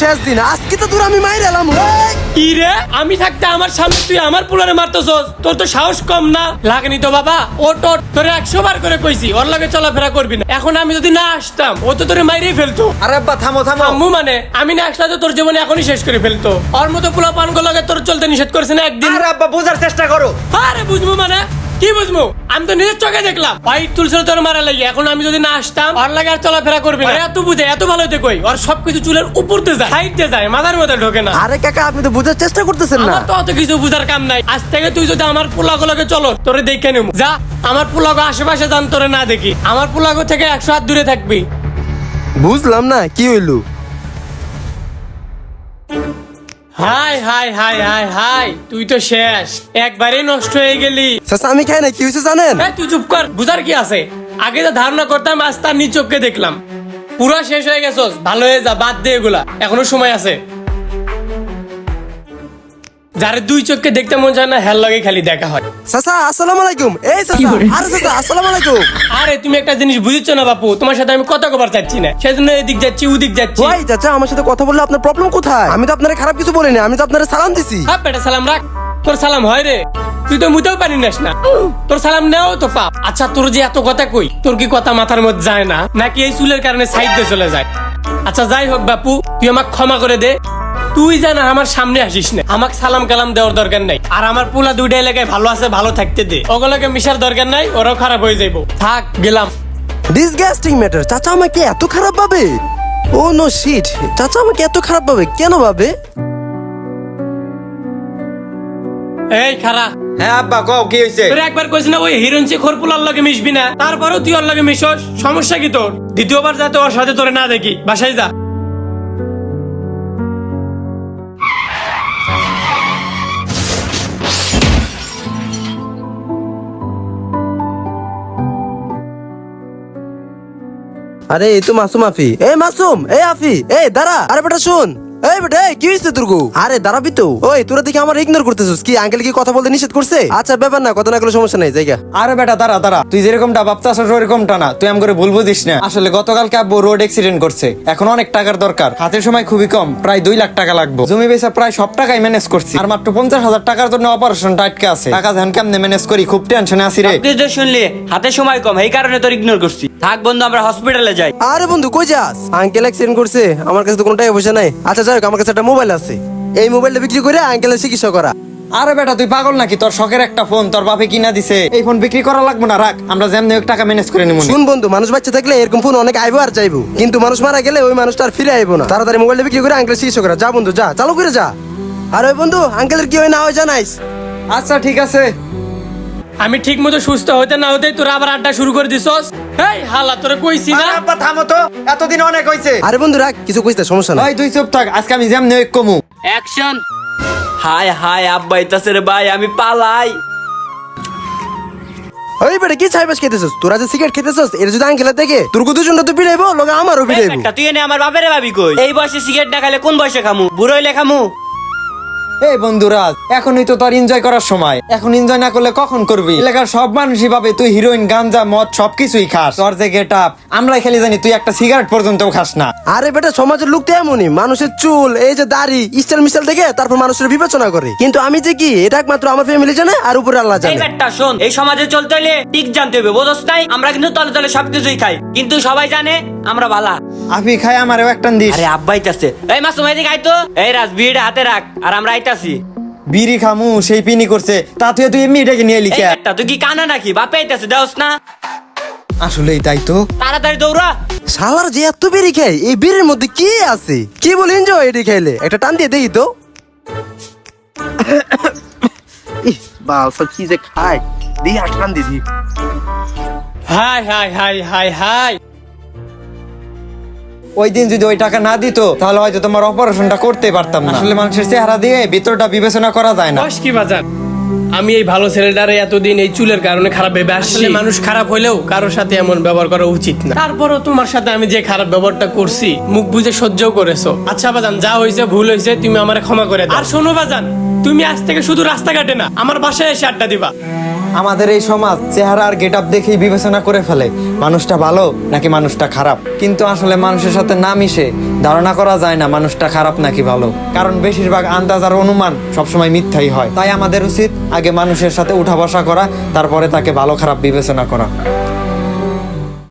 শেষ দিন আজকে তো তোর আমি মাইর এলাম কি রে? আমি থাকতে আমার সামনে তুই আমার পুলারে মারতেছস তোর তো সাহস কম না। লাগেনি তো বাবা? ও তোর তোরে একশো বার করে কইছি ওর লাগে চলাফেরা করবি না। এখন আমি যদি না আসতাম ও তো তোরে মাইরেই ফেলতো। আরে আব্বা থামো থামো। আম্মু মানে আমি না আসলে তো তোর জীবনে এখনই শেষ করে ফেলতো। ওর মতো পোলা পানগুলো লাগে তোর চলতে নিষেধ করছে না একদিন? আরে আব্বা বোঝার চেষ্টা করো। আরে বুঝব মানে? কি বুঝব? আমি তো নিজের চোখে দেখলাম। পাইপ তুলছিল তোর মারা লাগে। এখন আমি যদি না আসতাম আর লাগে আর চলাফেরা করবি না। এত বুঝে এত ভালো হতে কই? ওর সবকিছু চুলের উপরতে যায়। সাইডতে যায় মাথার মধ্যে ঢোকে না। আরে কাকা আপনি তো বুঝার চেষ্টা করতেছেন না। আমার তো অত কিছু বুঝার কাম নাই। আজ থেকে তুই যদি আমার পোলাগুলোকে চলো তোরে দেখে নেব। যা আমার পোলাগো আশেপাশে যান তোরে না দেখি। আমার পোলাগো থেকে একশো হাত দূরে থাকবি। বুঝলাম না কি হইল? হাই হাই হাই হাই হাই তুই তো শেষ। একবারে নষ্ট হয়ে গেলি। চাচা আমি খাই না কি হয়েছে জানেন? এই, তুই চুপ কর বুঝার কি আছে? আগে তো ধারণা করতাম আজ তার নিজ চোখকে দেখলাম। পুরা শেষ হয়ে গেছস ভালো হয়ে যা বাদ দে এগুলা। এখনও সময় আছে। যারে দুই চোখকে দেখতে মন চায় না হেল লগে খালি দেখা হয়। চাচা আসসালামু আলাইকুম। এই চাচা আরে চাচা আসসালামু আলাইকুম। আরে তুমি একটা জিনিস বুঝিচ্ছ না বাপু? তোমার সাথে আমি কথা কবার চাচ্ছি না। সেজন্য এদিক যাচ্ছি ওদিক যাচ্ছি। ভাই চাচা আমার সাথে কথা বললে আপনার প্রবলেম কোথায়? আমি তো আপনার খারাপ কিছু বলিনি আমি তো আপনার সালাম দিছি। হ্যাঁ বেটা সালাম রাখ। তোর সালাম হয় রে। তুই তো মুতেও পারি নাস না। তোর সালাম নেও তো পাপ। আচ্ছা তোর যে এত কথা কই তোর কি কথা মাথার মধ্যে যায় না? নাকি এই চুলের কারণে সাইড দিয়ে চলে যায়? আচ্ছা যাই হোক বাপু তুই আমাকে ক্ষমা করে দে। তুই জানা আমার সামনে আসিস না। আমাকে সালাম কালাম দেওয়ার দরকার নাই। আর আমার পোলা দুইটা এলাকায় ভালো আছে ভালো থাকতে দে। ওগুলোকে মিশার দরকার নাই ওরাও খারাপ হয়ে যাইবো। থাক গেলাম। ডিসগাস্টিং ম্যাটার চাচা আমাকে এত খারাপ ভাবে? ও নো শিট চাচা আমাকে এত খারাপ ভাবে? কেন ভাবে? এই খারা। হ্যাঁ আব্বা কও কি হয়েছে তোর একবার কইস না ওই সে খোরপুলার লগে মিশবি না। তারপরেও তুই ওর লগে মিশস। সমস্যা কি তোর? দ্বিতীয়বার যাতে ওর সাথে তোরে না দেখি। বাসায় যা। আরে এই তো মাসুম আফি। এ মাসুম এ আফি এ দাঁড়া আরে বেটা শুন। এই বেটা কি হয়েছে তুর্গু আরে দাঁড়াবি তো। ওই তোরা দেখি আমার ইগনোর করতেছিস কি আঙ্কেল কি কথা বলতে নিষেধ করছে? আচ্ছা ব্যাপার না কথা না কোনো সমস্যা নাই জায়গা। আরে বেটা দাঁড়া দাঁড়া তুই যেরকমটা ভাবতাস ওরকমটা না। তুই আম করে ভুল বুঝিস না। আসলে গতকালকে আব্বু রোড অ্যাক্সিডেন্ট করছে। এখন অনেক টাকার দরকার। হাতের সময় খুবই কম প্রায় দুই লাখ টাকা লাগবে। জমি বেচা প্রায় সব টাকাই ম্যানেজ করছি। আর মাত্র পঞ্চাশ হাজার টাকার জন্য অপারেশন আটকে আছে। টাকা ধ্যান কেমনে ম্যানেজ করি খুব টেনশনে আছি রে। তুই তো শুনলি হাতে সময় কম এই কারণে তোর ইগনোর করছি। থাক বন্ধু আমরা হসপিটালে যাই। আরে বন্ধু কই যাস? আঙ্কেল অ্যাক্সিডেন্ট করছে আমার কাছে তো কোনো টাকা পয়সা নাই। আচ্ছা যাই হোক, আমার কাছে একটা মোবাইল আছে। এই মোবাইলটা বিক্রি করে আঙ্কেলের চিকিৎসা করা। আরে বেটা তুই পাগল নাকি? তোর শখের একটা ফোন তোর বাপে কিনা দিছে। এই ফোন বিক্রি করা লাগবে না? রাখ আমরা যেমনি হোক টাকা ম্যানেজ করে নিব শুন বন্ধু মানুষ বাচ্চা থাকলে এরকম ফোন অনেক আইবো আর চাইব। কিন্তু মানুষ মারা গেলে ওই মানুষটা আর ফিরে আইবো না। তাড়াতাড়ি মোবাইলটা বিক্রি করে আঙ্কেলের চিকিৎসা করা। যা বন্ধু যা চালু করে যা। আর ওই বন্ধু আঙ্কেলের কি হয় না হয় জানাইস। আচ্ছা ঠিক আছে। আমি ঠিক মতো সুস্থ হতে না হতে তোরা আবার আড্ডা শুরু করে দিছস? এই হালা তোরে কইছি না? আরে আব্বা থামো তো। এতদিন অনেক হয়েছে আরে বন্ধু রাখ কিছু কইস না, সমস্যা নাই। ভাই তুই চুপ থাক আজকে আমি যেমনি হোক কমু। অ্যাকশন হাই হাই আব্বা ইতাছে রে ভাই আমি পালাই। ওই বেটা কি ছাইবাস খেতেছস? তোরা যে সিগারেট খেতেছস এর যদি আঙ্কেলের দেখে তোর দুজনটা তো পিড়াইবো লগে আমারও পিড়াইবো একটা, তুই এনে আমার বাপের ভাবি কই? এই বয়সে সিগারেট না খাইলে কোন বয়সে খামু? বুড়ো হইলে খামু? এই বন্ধুরাজ এখনই তো তোর এনজয় করার সময়। এখন এনজয় না করলে কখন করবি? এলাকার সব মানুষই ভাবে তুই হিরোইন গাঞ্জা মদ সবকিছুই খাস। তোর যে গেট আপ আমরাই খেলে জানি তুই একটা সিগারেট পর্যন্ত খাস না। আরে বেটা সমাজের লোক তো এমনই। মানুষের চুল এই যে দাড়ি স্টাইল মিস্টাইল দেখে তারপর মানুষের বিবেচনা করে। কিন্তু আমি যে কি? এটা একমাত্র আমার ফ্যামিলি জানে আর উপরে আল্লাহ এই জানে ব্যাটটা শোন এই সমাজে চলতে হলে ঠিক জানতে হবে বোঝস নাই? আমরা কিন্তু তলে তলে সবকিছুই খাই। কিন্তু সবাই জানে আমরা বালা। আফি খাই আমারও একটা দিস। আরে আব্বা আইতাছে। এই মাসুম এদিকে আইতো এই রাজ বিড়িটা হাতে রাখ আর আমরা আইতাছি। বিড়ি খামু সেই পিনি করছে। তা তুই তুই এমনি এটাকে নিয়ে এই লিখে ব্যাটটা তুই কি কানা নাকি? বাপে আইতাছে দেওস না। আসলেই তাই তো। তাড়াতাড়ি দৌড়া। শালার যে এত বেরি খায় এই বেরির মধ্যে কি আছে? কি বল এনজয় এটি খাইলে? একটা টান দিয়ে দেখি তো। বাল সব কি যে খায়। দিয়ে আর টান দিয়ে দিই। হাই হাই হাই হাই হাই। ওই দিন যদি ওই টাকা না দিত তাহলে হয়তো তোমার অপারেশনটা করতে পারতাম না। আসলে মানুষের চেহারা দিয়ে ভিতরটা বিবেচনা করা যায় না। কি বাজার আমি এই ভালো ছেলেটারে এতদিন এই চুলের কারণে খারাপ ভেবে আসলে মানুষ খারাপ হলেও কারোর সাথে এমন ব্যবহার করা উচিত না। তারপরও তোমার সাথে আমি যে খারাপ ব্যবহারটা করছি মুখ বুঝে সহ্যও করেছ। আচ্ছা বাজান যা হয়েছে ভুল হয়েছে তুমি আমার ক্ষমা করে দাও। আর শোনো বাজান তুমি আজ থেকে শুধু রাস্তাঘাটে না আমার বাসায় এসে আড্ডা দিবা। আমাদের এই সমাজ চেহারা আর গেট আপ দেখেই বিবেচনা করে ফেলে, মানুষটা ভালো নাকি মানুষটা খারাপ? কিন্তু আসলে মানুষের সাথে না মিশে ধারণা করা যায় না মানুষটা খারাপ নাকি ভালো। কারণ বেশিরভাগ আন্দাজ আর অনুমান সবসময় মিথ্যাই হয়। তাই আমাদের উচিত আগে মানুষের সাথে উঠা বসা করা, তারপরে তাকে ভালো খারাপ বিবেচনা করা।